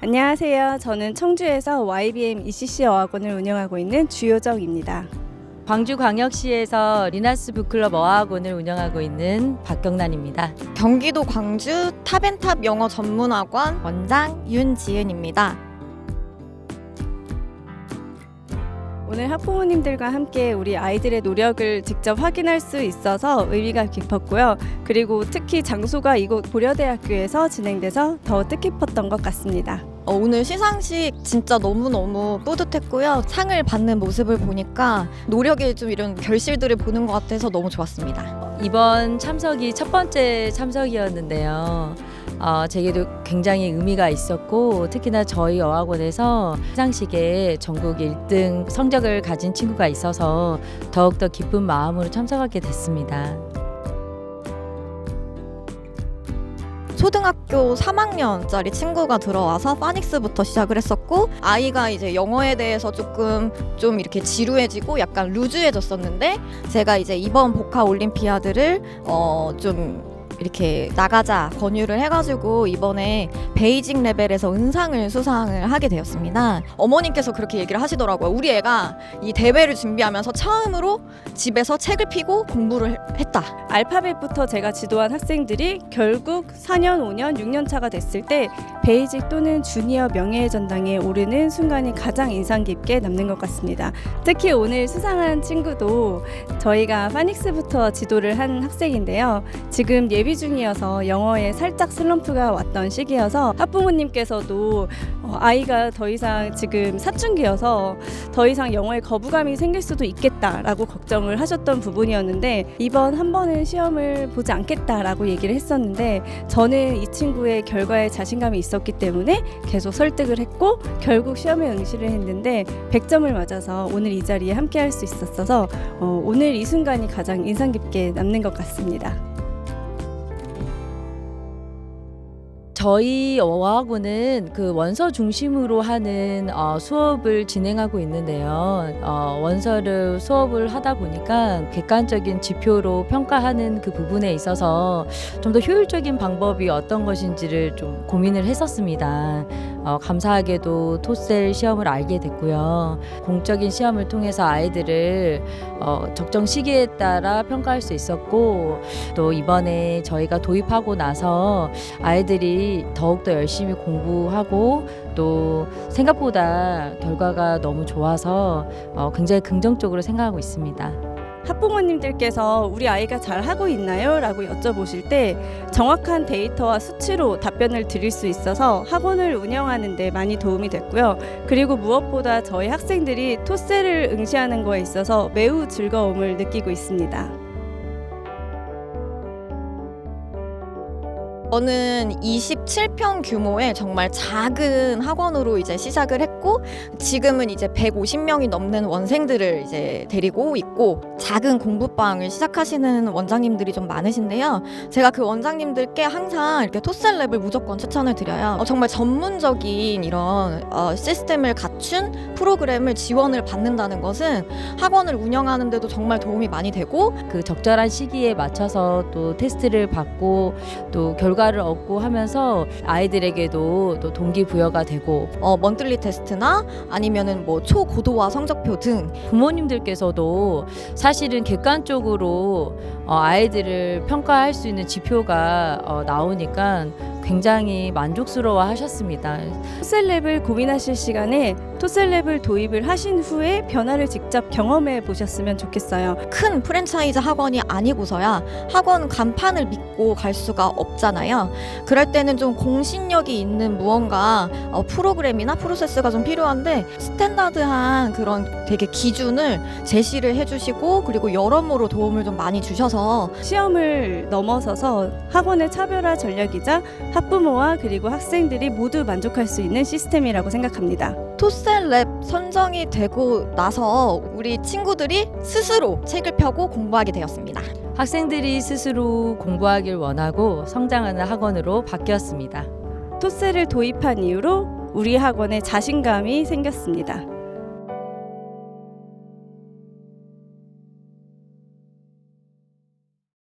안녕하세요. 저는 청주에서 YBM ECC 어학원을 운영하고 있는 주효정입니다. 광주광역시에서 리나스 북클럽 어학원을 운영하고 있는 박경란입니다. 경기도 광주 탑앤탑 영어 전문학원 원장 윤지은입니다. 오늘 학부모님들과 함께 우리 아이들의 노력을 직접 확인할 수 있어서 의미가 깊었고요. 그리고 특히 장소가 이곳 고려대학교에서 진행돼서 더 뜻깊었던 것 같습니다. 어, 오늘 시상식 진짜 너무너무 뿌듯했고요. 상을 받는 모습을 보니까 노력의 좀 이런 결실들을 보는 것 같아서 너무 좋았습니다. 이번 참석이 첫 번째 참석이었는데요. 어, 제게도 굉장히 의미가 있었고 특히나 저희 어학원에서 시상식에 전국 1등 성적을 가진 친구가 있어서 더욱더 기쁜 마음으로 참석하게 됐습니다. 초등학교 3학년짜리 친구가 들어와서 파닉스부터 시작을 했었고 아이가 이제 영어에 대해서 조금 좀 이렇게 지루해지고 약간 루즈해졌었는데 제가 이제 이번 복화 올림피아드를 어 좀 이렇게 나가자 권유를 해가지고 이번에 베이징 레벨에서 은상을 수상을 하게 되었습니다. 어머님께서 그렇게 얘기를 하시더라고요. 우리 애가 이 대회를 준비하면서 처음으로 집에서 책을 피고 공부를 했다. 알파벳부터 제가 지도한 학생들이 결국 4년, 5년, 6년 차가 됐을 때 베이직 또는 주니어 명예의 전당에 오르는 순간이 가장 인상 깊게 남는 것 같습니다. 특히 오늘 수상한 친구도 저희가 파닉스부터 지도를 한 학생인데요. 지금 예비 중이어서 영어에 살짝 슬럼프가 왔던 시기여서 학부모님께서도 어, 아이가 더 이상 지금 사춘기여서 더 이상 영어에 거부감이 생길 수도 있겠다라고 걱정을 하셨던 부분이었는데 이번 한 번은 시험을 보지 않겠다라고 얘기를 했었는데 저는 이 친구의 결과에 자신감이 있었기 때문에 계속 설득을 했고 결국 시험에 응시를 했는데 100점을 맞아서 오늘 이 자리에 함께 할 수 있었어서 어, 오늘 이 순간이 가장 인상 깊게 남는 것 같습니다. 저희 어학원은 그 원서 중심으로 하는 어, 수업을 진행하고 있는데요. 어, 원서를 수업을 하다 보니까 객관적인 지표로 평가하는 그 부분에 있어서 좀 더 효율적인 방법이 어떤 것인지를 좀 고민을 했었습니다. 어, 감사하게도 토셀 시험을 알게 됐고요. 공적인 시험을 통해서 아이들을 어, 적정 시기에 따라 평가할 수 있었고 또 이번에 저희가 도입하고 나서 아이들이 더욱더 열심히 공부하고 또 생각보다 결과가 너무 좋아서 어, 굉장히 긍정적으로 생각하고 있습니다. 학부모님들께서 우리 아이가 잘 하고 있나요? 라고 여쭤보실 때 정확한 데이터와 수치로 답변을 드릴 수 있어서 학원을 운영하는 데 많이 도움이 됐고요. 그리고 무엇보다 저희 학생들이 토셀을 응시하는 거에 있어서 매우 즐거움을 느끼고 있습니다. 저는 27평 규모의 정말 작은 학원으로 이제 시작을 했고 지금은 이제 150명이 넘는 원생들을 이제 데리고 있고 작은 공부방을 시작하시는 원장님들이 좀 많으신데요. 제가 그 원장님들께 항상 이렇게 토셀랩을 무조건 추천을 드려요. 어, 정말 전문적인 이런 어, 시스템을 갖춘 프로그램을 지원을 받는다는 것은 학원을 운영하는데도 정말 도움이 많이 되고 그 적절한 시기에 맞춰서 또 테스트를 받고 또 결과 를 얻고 하면서 아이들에게도 또 동기부여가 되고 어, 먼틀리 테스트나 아니면은 뭐 초고도화 성적표 등 부모님들께서도 사실은 객관적으로 어, 아이들을 평가할 수 있는 지표가 어, 나오니까 굉장히 만족스러워 하셨습니다. 토셀랩을 고민하실 시간에 토셀랩을 도입을 하신 후에 변화를 직접 경험해 보셨으면 좋겠어요. 큰 프랜차이즈 학원이 아니고서야 학원 간판을 믿고 갈 수가 없잖아요. 그럴 때는 좀 공신력이 있는 무언가 어, 프로그램이나 프로세스가 좀 필요한데 스탠다드한 그런 되게 기준을 제시를 해주시고 그리고 여러모로 도움을 좀 많이 주셔서 시험을 넘어서서 학원의 차별화 전략이자 학부모와 그리고 학생들이 모두 만족할 수 있는 시스템이라고 생각합니다. 토 셀랩 선정이 되고 나서 우리 친구들이 스스로 책을 펴고 공부하게 되었습니다. 학생들이 스스로 공부하길 원하고 성장하는 학원으로 바뀌었습니다. 토셀을 도입한 이후로 우리 학원에 자신감이 생겼습니다.